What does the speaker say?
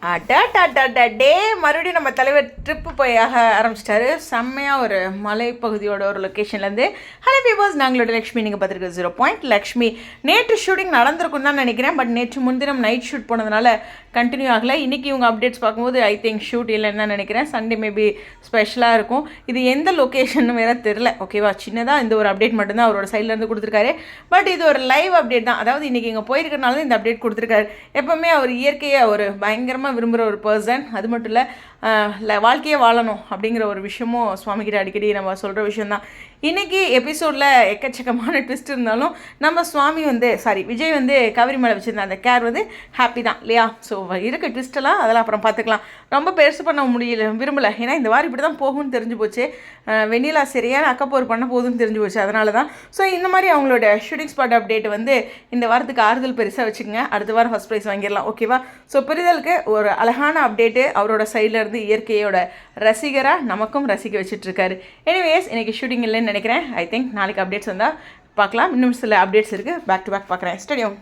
டே மறுபடியும் நம்ம தலைவர் ட்ரிப்பு போய் ஆக ஆரம்பிச்சிட்டாரு. செம்மையாக ஒரு மலைப்பகுதியோட ஒரு லொக்கேஷன்லேருந்து ஹலோ பீபர்ஸ் நாங்களோட லக்ஷ்மி. நீங்கள் பார்த்துருக்க ஜீரோ பாயிண்ட் லக்ஷ்மி நேற்று ஷூட்டிங் நடந்திருக்கும் தான் நினைக்கிறேன். பட் நேற்று முன்தினம் நைட் ஷூட் போனதுனால கண்டினியூ ஆகலை. இன்றைக்கி இவங்க அப்டேட்ஸ் பார்க்கும்போது ஐ திங்க் ஷூட் இல்லைன்னு தான் நினைக்கிறேன். சண்டே மேபி ஸ்பெஷலாக இருக்கும். இது எந்த லொக்கேஷன் வேற தெரில ஓகேவா சின்னதாக இந்த ஒரு அப்டேட் மட்டும்தான் அவரோட சைட்லேருந்து கொடுத்துருக்காரு. பட் இது ஒரு லைவ் அப்டேட் தான். அதாவது இன்றைக்கி இங்கே போயிருக்கனால தான் இந்த அப்டேட் கொடுத்துருக்காரு. எப்போவுமே அவர் இயற்கையாக ஒரு பயங்கரமாக விரும்புகிற ஒரு பர்சன் அது மட்டும் இல்லை வாழ்க்கையே வாழணும் அப்படிங்கிற ஒரு விஷயமும் சுவாமிகிட்ட அடிக்கடி நம்ம சொல்கிற விஷயந்தான் இன்றைக்கி எபிசோடில் எக்கச்சக்கமான ட்விஸ்ட் இருந்தாலும் நம்ம சுவாமி வந்து சாரி விஜய் வந்து கவரி மேலே வச்சுருந்த அந்த கேர் வந்து ஹாப்பி தான் இல்லையா? ஸோ இருக்க ட்விஸ்ட்டெல்லாம் அதெல்லாம் அப்புறம் பார்த்துக்கலாம். ரொம்ப பெருசு பண்ண முடியல விரும்பலை. ஏன்னா இந்த வாரம் இப்படி தான் போகும்னு தெரிஞ்சு போச்சு. வெண்ணிலா சரியான அக்கப்போர் பண்ண போகுதுன்னு தெரிஞ்சு போச்சு அதனால தான் ஸோ இந்த மாதிரி அவங்களோட ஷூட்டிங் ஸ்பாட் அப்டேட் வந்து இந்த வாரத்துக்கு ஆறுதல் பெருசாக வச்சுக்கோங்க. அடுத்த வாரம் ஃபஸ்ட் ப்ரைஸ் வாங்கிடலாம் ஓகேவா ஸோ பெரிதலுக்கு ஒரு அழகான அப்டேட்டு அவரோட சைட்லேருந்து இருந்து இயற்கையோட ரசிகராக நமக்கும் ரசிக்க வச்சுட்ருக்காரு எனிவேஸ் இன்றைக்கி ஷூட்டிங் இல்லைன்னு நினைக்கிறேன். ஐ திங்க் நாளைக்கு அப்டேட்ஸ் வந்தால் பார்க்கலாம். இன்னும் சில அப்டேட்ஸ் இருக்குது பேக் டு பேக் பார்க்குறேன். ஸ்டடியம்